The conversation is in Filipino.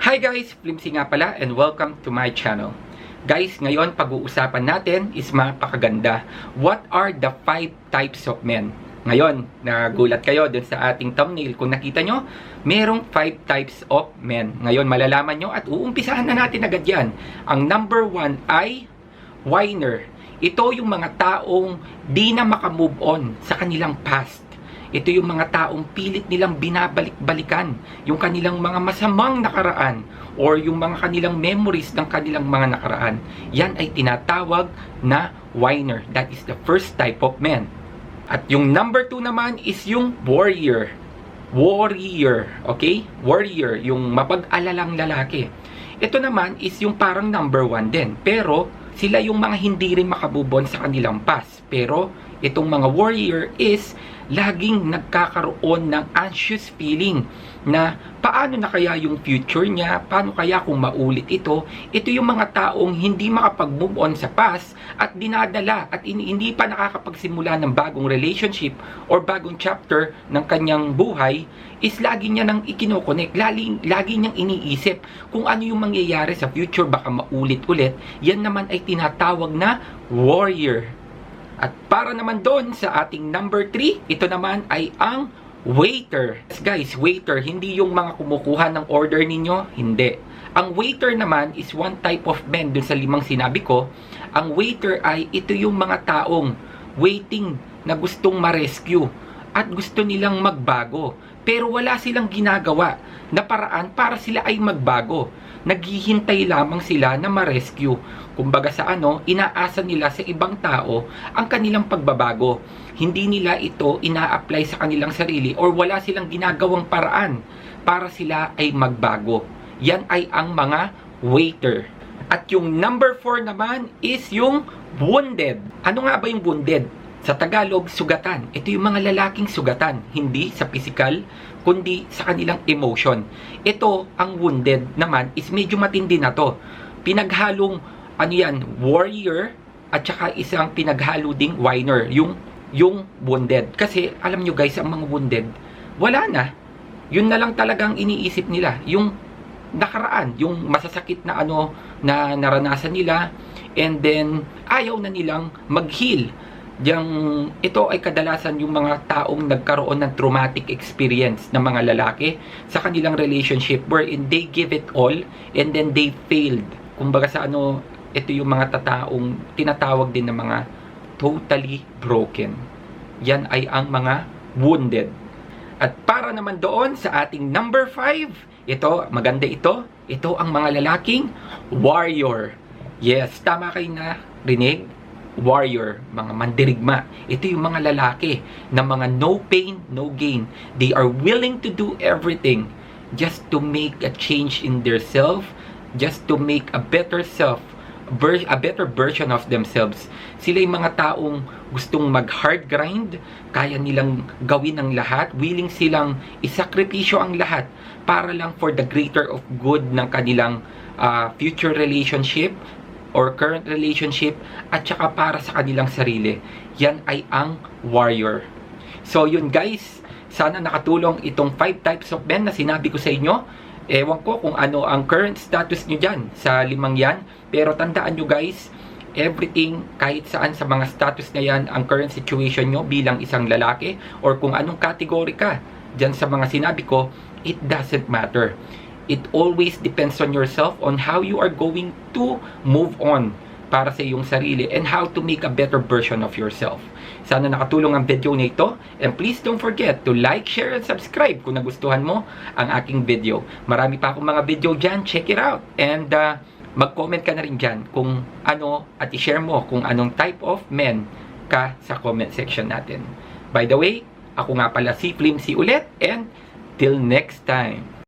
Hi guys, Flimsy nga pala and welcome to my channel. Guys, ngayon pag-uusapan natin is mapakaganda. What are the five types of men? Ngayon, nagulat kayo dun sa ating thumbnail. Kung nakita nyo, merong five types of men. Ngayon, malalaman nyo at uumpisahan na natin agad yan. Ang number one ay whiner. Ito yung mga taong di na makamove on sa kanilang past. Ito yung mga taong pilit nilang binabalik-balikan yung kanilang mga masamang nakaraan or yung mga kanilang memories ng kanilang mga nakaraan. Yan ay tinatawag na whiner. That is the first type of man. At yung number two naman is yung warrior. Warrior, okay? Warrior, yung mapag-alalang lalaki. Ito naman is yung parang number one din. Pero sila yung mga hindi rin makabubon sa kanilang past. Pero itong mga warrior is laging nagkakaroon ng anxious feeling na paano na kaya yung future niya, paano kaya kung maulit ito. Ito yung mga taong hindi makapag-move on sa past at dinadala at in- hindi pa nakakapagsimula ng bagong relationship or bagong chapter ng kanyang buhay is lagi niya nang ikinokonek, lagi, lagi niyang iniisip kung ano yung mangyayari sa future, baka maulit ulit. Yan naman ay tinatawag na warrior. Para naman doon sa ating number 3, ito naman ay ang waiter. Guys, waiter, hindi yung mga kumukuha ng order ninyo, hindi. Ang waiter naman is one type of men dun sa limang sinabi ko. Ang waiter ay ito yung mga taong waiting na gustong ma-rescue at gusto nilang magbago. Pero wala silang ginagawa na paraan para sila ay magbago. Naghihintay lamang sila na ma-rescue. Kumbaga sa ano, inaasa nila sa ibang tao ang kanilang pagbabago. Hindi nila ito ina-apply sa kanilang sarili or wala silang ginagawang paraan para sila ay magbago. Yan ay ang mga waiter. At yung number 4 naman is yung wounded. Ano nga ba yung wounded? Sa Tagalog, sugatan. Ito yung mga lalaking sugatan, hindi sa physical, kundi sa kanilang emotion. Ito, ang wounded naman, is medyo matindi na to. Pinaghalong, ano yan, warrior, at saka isang pinaghalo ding whiner, yung, yung wounded. Kasi, alam nyo guys, ang mga wounded, wala na. Yun na lang talagang iniisip nila. Yung nakaraan, yung masasakit na ano na naranasan nila, and then, ayaw na nilang mag-heal Yang ito ay kadalasan yung mga taong nagkaroon ng traumatic experience ng mga lalaki sa kanilang relationship wherein they give it all and then they failed. Kumbaga sa ano, ito yung mga tataong tinatawag din ng mga totally broken. Yan ay ang mga wounded. At para naman doon sa ating number 5, ito, maganda ito. Ito ang mga lalaking warrior. Yes, tama kayo na rinig warrior, mga mandirigma. Ito yung mga lalaki na mga no pain, no gain. They are willing to do everything just to make a change in their self, just to make a better self, a better version of themselves. Sila yung mga taong gustong mag-hard grind, kaya nilang gawin ang lahat, willing silang isakripisyo ang lahat para lang for the greater of good ng kanilang uh, future relationship, or current relationship at saka para sa kanilang sarili. Yan ay ang warrior. So yun guys, sana nakatulong itong 5 types of men na sinabi ko sa inyo. Ewan ko kung ano ang current status nyo dyan sa limang yan. Pero tandaan nyo guys, everything, kahit saan sa mga status na yan, ang current situation nyo bilang isang lalaki or kung anong kategory ka dyan sa mga sinabi ko, it doesn't matter it always depends on yourself on how you are going to move on para sa iyong sarili and how to make a better version of yourself. Sana nakatulong ang video na ito and please don't forget to like, share, and subscribe kung nagustuhan mo ang aking video. Marami pa akong mga video dyan, check it out. And uh, mag-comment ka na rin dyan kung ano at i-share mo kung anong type of men ka sa comment section natin. By the way, ako nga pala si Flimsy ulit and till next time.